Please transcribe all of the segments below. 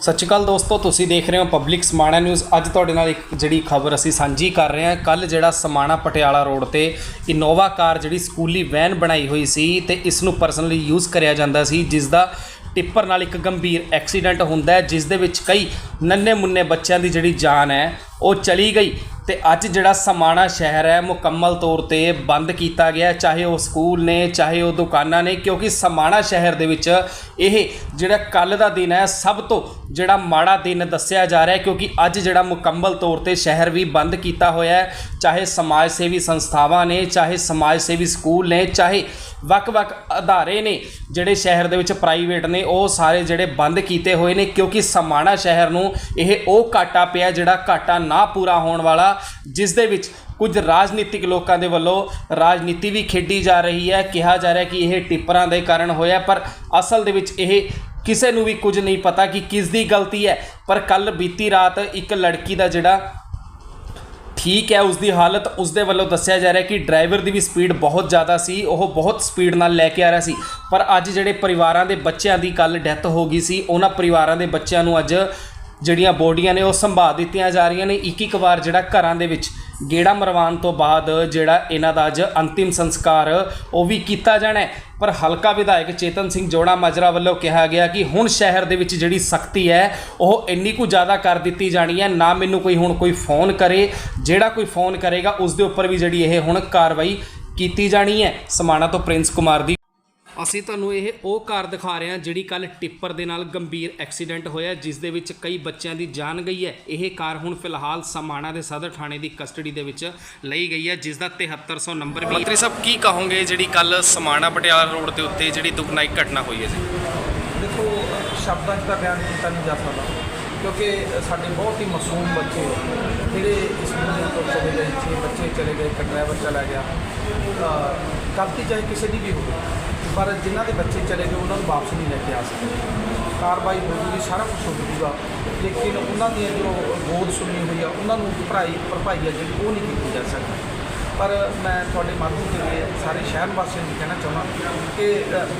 ਸਤਿ ਸ਼੍ਰੀ ਅਕਾਲ ਦੋਸਤੋ, ਤੁਸੀਂ ਦੇਖ ਰਹੇ ਹੋ ਪਬਲਿਕ ਸਮਾਣਾ ਨਿਊਜ਼ ਅੱਜ ਤੁਹਾਡੇ ਨਾਲ ਇੱਕ ਜਿਹੜੀ ਖਬਰ ਅਸੀਂ ਸਾਂਝੀ ਕਰ ਰਹੇ ਹਾਂ। ਕੱਲ ਜਿਹੜਾ ਸਮਾਣਾ ਪਟਿਆਲਾ ਰੋਡ ਤੇ ਇਨੋਵਾ ਕਾਰ ਜਿਹੜੀ ਸਕੂਲੀ ਵੈਨ ਬਣਾਈ ਹੋਈ ਸੀ ਤੇ ਇਸ ਨੂੰ ਪਰਸਨਲੀ ਯੂਜ਼ ਕਰਿਆ ਜਾਂਦਾ ਸੀ ਜਿਸ ਦਾ ਟਿੱਪਰ ਨਾਲ ਇੱਕ ਗੰਭੀਰ ਐਕਸੀਡੈਂਟ ਹੁੰਦਾ ਹੈ ਜਿਸ ਦੇ ਵਿੱਚ ਕਈ ਨੰਨੇ ਮੁੰਨੇ ਬੱਚਿਆਂ ਦੀ ਜਿਹੜੀ ਜਾਨ ਹੈ, ਉਹ ਚਲੀ ਗਈ। ਤੇ ਅੱਜ ਜਿਹੜਾ ਸਮਾਣਾ ਸ਼ਹਿਰ ਹੈ, ਮੁਕੰਮਲ ਤੌਰ ਤੇ ਬੰਦ ਕੀਤਾ ਗਿਆ ਚਾਹੇ ਉਹ ਸਕੂਲ ਨੇ, ਚਾਹੇ ਉਹ ਦੁਕਾਨਾਂ ਨੇ, ਕਿਉਂਕਿ ਸਮਾਣਾ ਸ਼ਹਿਰ ਦੇ ਵਿੱਚ ਇਹ ਜਿਹੜਾ ਕੱਲ ਦਾ ਦਿਨ ਹੈ, ਸਭ ਤੋਂ ਜਿਹੜਾ ਮਾੜਾ ਦਿਨ ਦੱਸਿਆ ਜਾ ਰਿਹਾ ਹੈ, ਕਿਉਂਕਿ ਅੱਜ ਜਿਹੜਾ ਮੁਕੰਮਲ ਤੌਰ ਤੇ ਸ਼ਹਿਰ ਵੀ ਬੰਦ ਕੀਤਾ ਹੋਇਆ ਹੈ, ਚਾਹੇ ਸਮਾਜ ਸੇਵੀ ਸੰਸਥਾਵਾਂ ਨੇ, ਚਾਹੇ ਸਮਾਜ ਸੇਵੀ ਸਕੂਲ ਨੇ, ਚਾਹੇ ਵੱਖ-ਵੱਖ ਅਦਾਰੇ ਨੇ, ਜਿਹੜੇ ਸ਼ਹਿਰ ਦੇ ਵਿੱਚ ਪ੍ਰਾਈਵੇਟ ਨੇ, ਉਹ ਸਾਰੇ ਜਿਹੜੇ ਬੰਦ ਕੀਤੇ ਹੋਏ ਨੇ, ਕਿਉਂਕਿ ਸਮਾਣਾ ਸ਼ਹਿਰ ਨੂੰ ਇਹ ਉਹ ਘਾਟਾ ਪਿਆ ਜਿਹੜਾ ਘਾਟਾ ਨਾ ਪੂਰਾ ਹੋਣ ਵਾਲਾ, ਜਿਸ ਦੇ ਵਿੱਚ ਕੁਝ ਰਾਜਨੀਤਿਕ ਲੋਕਾਂ ਦੇ ਵੱਲੋਂ ਰਾਜਨੀਤੀ ਵੀ ਖੇਡੀ ਜਾ ਰਹੀ ਹੈ, ਕਿਹਾ ਜਾ ਰਿਹਾ ਕਿ ਇਹ ਟਿੱਪਰਾਂ ਦੇ ਕਾਰਨ ਹੋਇਆ ਪਰ ਅਸਲ ਦੇ ਵਿੱਚ ਇਹ ਕਿਸੇ ਨੂੰ ਵੀ ਕੁਝ ਨਹੀਂ ਪਤਾ ਕਿ ਕਿਸ ਦੀ ਗਲਤੀ ਹੈ, ਪਰ ਕੱਲ ਬੀਤੀ ਰਾਤ ਇੱਕ ਲੜਕੀ ਦਾ ਜਿਹੜਾ ਠੀਕ ਹੈ ਉਸ ਦੀ ਹਾਲਤ ਉਸ ਦੇ ਵੱਲੋਂ ਦੱਸਿਆ ਜਾ ਰਿਹਾ ਕਿ ਡਰਾਈਵਰ ਦੀ ਵੀ ਸਪੀਡ ਬਹੁਤ ਜ਼ਿਆਦਾ ਸੀ, ਉਹ ਬਹੁਤ ਸਪੀਡ ਨਾਲ ਲੈ ਕੇ ਆ ਰਿਹਾ ਸੀ। ਪਰ ਅੱਜ ਜਿਹੜੇ ਪਰਿਵਾਰਾਂ ਦੇ ਬੱਚਿਆਂ ਦੀ ਕੱਲ ਡੈਥ ਹੋ ਗਈ ਸੀ, ਉਹਨਾਂ ਪਰਿਵਾਰਾਂ ਦੇ ਬੱਚਿਆਂ ਨੂੰ ਅੱਜ ਜਿਹੜੀਆਂ ਬੋਡੀਆਂ ਨੇ ਉਹ ਸੰਭਾਲ ਦਿੱਤੀਆਂ ਜਾ ਰਹੀਆਂ ਨੇ। ਇੱਕ ਇੱਕ ਵਾਰ ਜਿਹੜਾ ਘਰਾਂ ਦੇ ਵਿੱਚ ਗੇੜਾ ਮਰਵਾਉਣ ਤੋਂ ਬਾਅਦ ਜਿਹੜਾ ਇਹਨਾਂ ਦਾ ਅੱਜ ਅੰਤਿਮ ਸੰਸਕਾਰ, ਉਹ ਵੀ ਕੀਤਾ ਜਾਣਾ ਹੈ। ਪਰ ਹਲਕਾ ਵਿਧਾਇਕ ਚੇਤਨ ਸਿੰਘ ਜੋੜਾ ਮਾਜਰਾ ਵੱਲੋਂ ਕਿਹਾ ਗਿਆ ਕਿ ਹੁਣ ਸ਼ਹਿਰ ਦੇ ਵਿੱਚ ਜਿਹੜੀ ਸਖਤੀ ਹੈ, ਉਹ ਇੰਨੀ ਕੁ ਜ਼ਿਆਦਾ ਕਰ ਦਿੱਤੀ ਜਾਣੀ ਹੈ। ਨਾ ਮੈਨੂੰ ਕੋਈ ਹੁਣ ਕੋਈ ਫੋਨ ਕਰੇ, ਜਿਹੜਾ ਕੋਈ ਫੋਨ ਕਰੇਗਾ, ਉਸ ਦੇ ਉੱਪਰ ਵੀ ਜਿਹੜੀ ਇਹ ਹੁਣ ਕਾਰਵਾਈ ਕੀਤੀ ਜਾਣੀ ਹੈ। ਸਮਾਣਾ ਤੋਂ ਪ੍ਰਿੰਸ ਕੁਮਾਰ ਦੀ ਅਸੀਂ ਤੁਹਾਨੂੰ ਇਹ ਉਹ ਕਾਰ ਦਿਖਾ ਰਹੇ ਹਾਂ ਜਿਹੜੀ ਕੱਲ ਟਿੱਪਰ ਦੇ ਨਾਲ ਗੰਭੀਰ ਐਕਸੀਡੈਂਟ ਹੋਇਆ ਜਿਸ ਦੇ ਵਿੱਚ ਕਈ ਬੱਚਿਆਂ ਦੀ ਜਾਨ ਗਈ ਹੈ। ਇਹ ਕਾਰ ਹੁਣ ਫਿਲਹਾਲ ਸਮਾਣਾ ਦੇ ਸਦਰ ਥਾਣੇ ਦੀ ਕਸਟਡੀ ਦੇ ਵਿੱਚ ਲਈ ਗਈ ਹੈ ਜਿਸ ਦਾ 7300 ਨੰਬਰ ਵੀ ਮੰਤਰੀ ਸਾਹਿਬ ਕੀ ਕਹੋਗੇ ਜਿਹੜੀ ਕੱਲ ਸਮਾਣਾ ਪਟਿਆਲਾ ਰੋਡ ਦੇ ਉੱਤੇ ਜਿਹੜੀ ਦੁਖਨਾਈ ਘਟਨਾ ਹੋਈ ਹੈ ਜੀ? ਦੇਖੋ ਸ਼ਬਦਾਂ 'ਚ ਤਾਂ ਬਿਆਨ ਕੀਤਾ ਨਹੀਂ ਜਾ ਸਕਦਾ ਕਿਉਂਕਿ ਸਾਡੇ ਬਹੁਤ ਹੀ ਮਾਸੂਮ ਬੱਚੇ ਜਿਹੜੇ ਇਸ ਤੋਂ ਚਲੇ ਗਏ ਛੇ ਬੱਚੇ ਚਲੇ ਗਏ ਇੱਕ ਡਰਾਈਵਰ ਚਲਾ ਗਿਆ। ਗਲਤੀ ਚਾਹੇ ਕਿਸੇ ਦੀ ਵੀ ਹੋਵੇ ਪਰ ਜਿਨ੍ਹਾਂ ਦੇ ਬੱਚੇ ਚਲੇ ਗਏ, ਉਹਨਾਂ ਨੂੰ ਵਾਪਸ ਨਹੀਂ ਲੈ ਕੇ ਆ ਸਕਦੇ ਕਾਰਵਾਈ ਹੋ ਜੂਗੀ, ਸਾਰਾ ਕੁਝ ਹੋ ਜੂਗਾ। ਲੇਕਿਨ ਉਹਨਾਂ ਦੀ ਜੋ ਗੋਦ ਸੁਣੀ ਹੋਈ ਆ, ਉਹਨਾਂ ਨੂੰ ਭਰਾਈ, ਭਰਪਾਈ ਆ ਜਿਹੜੀ, ਉਹ ਨਹੀਂ ਕੀਤੀ ਜਾ ਸਕਦੀ। ਪਰ ਮੈਂ ਤੁਹਾਡੇ ਮਾਧਿਅਮ ਦੇ ਰਾਹੀਂ ਸਾਰੇ ਸ਼ਹਿਰ ਵਾਸੀਆਂ ਨੂੰ ਕਹਿਣਾ ਚਾਹੁੰਦਾ ਕਿ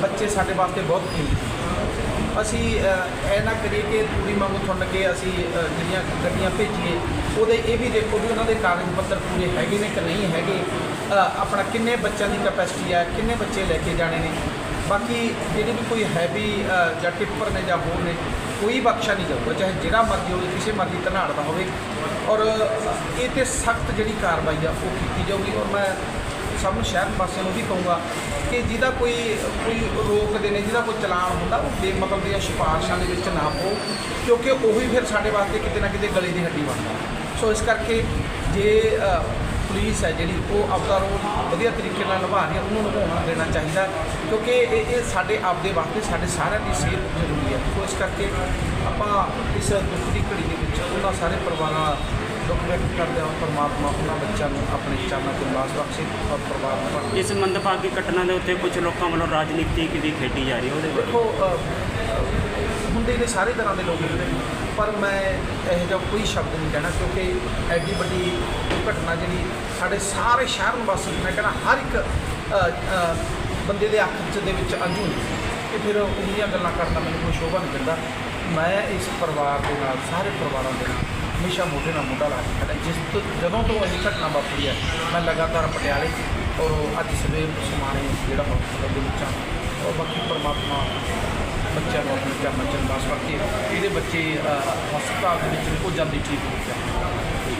ਬੱਚੇ ਸਾਡੇ ਵਾਸਤੇ ਬਹੁਤ ਕੀਮਤੀ ਅਸੀਂ ਇਹ ਨਾ ਕਰੀਏ ਕਿ ਪੂਰੀ ਮੰਗ ਸੁਣ ਕੇ ਅਸੀਂ ਜਿਹੜੀਆਂ ਗੱਡੀਆਂ ਭੇਜੀਏ, ਉਹਦੇ ਇਹ ਵੀ ਦੇਖੋ ਵੀ ਉਹਨਾਂ ਦੇ ਕਾਗਜ਼ ਪੱਤਰ ਪੂਰੇ ਹੈਗੇ ਨੇ ਕਿ ਨਹੀਂ ਹੈਗੇ। ਆਪਣਾ ਕਿੰਨੇ ਬੱਚਿਆਂ ਦੀ ਕੈਪੈਸਿਟੀ ਹੈ ਕਿੰਨੇ ਬੱਚੇ ਲੈ ਕੇ ਜਾਣੇ ਨੇ? ਬਾਕੀ ਜਿਹੜੀ ਵੀ ਕੋਈ ਹੈਵੀ ਜਾਂ ਟਿੱਪਰ ਨੇ ਜਾਂ ਹੋਰ ਨੇ, ਕੋਈ ਬਖਸ਼ਾ ਨਹੀਂ ਜਾਊਗਾ, ਚਾਹੇ ਜਿਹੜਾ ਮਰਜ਼ੀ ਹੋਵੇ, ਕਿਸੇ ਮਰਜ਼ੀ ਧਨਾੜ ਦਾ ਹੋਵੇ। ਔਰ ਇਹ ਤੇ ਸਖਤ ਜਿਹੜੀ ਕਾਰਵਾਈ ਆ, ਉਹ ਕੀਤੀ ਜਾਊਗੀ। ਔਰ ਮੈਂ ਸਭ ਨੂੰ ਸ਼ਹਿਰ ਵਾਸੀਆਂ ਨੂੰ ਵੀ ਕਹੂੰਗਾ ਕਿ ਜਿਹਦਾ ਕੋਈ ਕੋਈ ਰੋਕਦੇ ਨੇ, ਜਿਹਦਾ ਕੋਈ ਚਲਾਨ ਹੁੰਦਾ, ਉਹ ਬੇਮਤਲਬ ਦੀਆਂ ਸਿਫਾਰਸ਼ਾਂ ਦੇ ਵਿੱਚ ਨਾ ਪਾਓ, ਕਿਉਂਕਿ ਉਹੀ ਫਿਰ ਸਾਡੇ ਵਾਸਤੇ ਕਿਤੇ ਨਾ ਕਿਤੇ ਗਲੇ ਦੀ ਹੱਡੀ ਬਣਦਾ ਸੋ ਇਸ ਕਰਕੇ ਜੇ ਪੁਲਿਸ ਹੈ ਜਿਹੜੀ ਉਹ ਆਪਦਾ ਰੋਲ ਵਧੀਆ ਤਰੀਕੇ ਨਾਲ ਨਿਭਾ ਰਹੀ ਹੈ ਉਹਨੂੰ ਨਿਭਾਉਣਾ ਦੇਣਾ ਚਾਹੀਦਾ ਕਿਉਂਕਿ ਇਹ ਇਹ ਸਾਡੇ ਆਪਦੇ ਵਾਸਤੇ ਸਾਡੇ ਸਾਰਿਆਂ ਦੀ ਸਿਹਤ ਜ਼ਰੂਰੀ ਹੈ। ਸੋ ਇਸ ਕਰਕੇ ਆਪਾਂ ਇਸ ਦੁੱਖ ਦੀ ਘੜੀ ਦੇ ਵਿੱਚ ਉਹਨਾਂ ਸਾਰੇ ਪਰਿਵਾਰਾਂ ਦਾ ਦੁੱਖ ਵਿਅਕਤ ਕਰਦੇ ਹਾਂ ਪਰਮਾਤਮਾ ਉਹਨਾਂ ਬੱਚਿਆਂ ਨੂੰ ਆਪਣੇ ਚਰਨਾਂ 'ਚ ਨਿਵਾਸ ਬਖਸ਼ੇ ਔਰ ਪਰਿਵਾਰ ਨੂੰ ਇਸ ਮੰਦਭਾਗੀ ਘਟਨਾ ਦੇ ਉੱਤੇ ਕੁਝ ਲੋਕਾਂ ਵੱਲੋਂ ਰਾਜਨੀਤੀ ਵੀ ਖੇਡੀ ਜਾ ਰਹੀ ਉਹਦੇ ਦੇਖੋ ਹੁੰਦੇ ਨੇ ਸਾਰੇ ਤਰ੍ਹਾਂ ਦੇ ਲੋਕ ਹੁੰਦੇ ਨੇ, ਪਰ ਮੈਂ ਇਹੋ ਜਿਹਾ ਕੋਈ ਸ਼ਬਦ ਨਹੀਂ ਕਹਿਣਾ, ਕਿਉਂਕਿ ਐਡੀ ਵੱਡੀ ਘਟਨਾ ਜਿਹੜੀ ਸਾਡੇ ਸਾਰੇ ਸ਼ਹਿਰ ਨਿਵਾਸੀ ਮੈਂ ਕਹਿੰਦਾ ਹਰ ਇੱਕ ਬੰਦੇ ਦੇ ਅੱਖ 'ਚ ਦੇ ਵਿੱਚ ਅੰਜੂ ਨੇ ਫਿਰ ਉਹਦੀਆਂ ਗੱਲਾਂ ਕਰਨਾ ਮੈਨੂੰ ਕੋਈ ਸ਼ੋਭਾ ਨਹੀਂ ਦਿੰਦਾ। ਮੈਂ ਇਸ ਪਰਿਵਾਰ ਦੇ ਨਾਲ, ਸਾਰੇ ਪਰਿਵਾਰਾਂ ਦੇ ਨਾਲ ਹਮੇਸ਼ਾ ਮੋਢੇ ਨਾਲ ਮੋਢਾ ਲਾ ਕੇ ਖੜਾ ਜਿਸ ਤੋਂ, ਜਦੋਂ ਤੋਂ ਇਹ ਘਟਨਾ ਵਾਪਰੀ ਹੈ, ਮੈਂ ਲਗਾਤਾਰ ਪਟਿਆਲੇ ਔਰ ਅੱਜ ਸਵੇਰ ਸਮਾਣੇ ਜਿਹੜਾ ਹਸਪਤਾਲ ਦੇ ਵਿੱਚ ਹਾਂ ਔਰ ਬਾਕੀ ਪਰਮਾਤਮਾ ਬੱਚਿਆਂ ਨੂੰ ਆਪਣੇ ਚਰਨਾਂ ਚ ਨਿਵਾਸ ਕਰਕੇ ਇਹਦੇ ਬੱਚੇ ਹਸਪਤਾਲ ਦੇ ਵਿੱਚ ਉਹ ਜਲਦੀ ਠੀਕ ਹੋ ਜਾਣ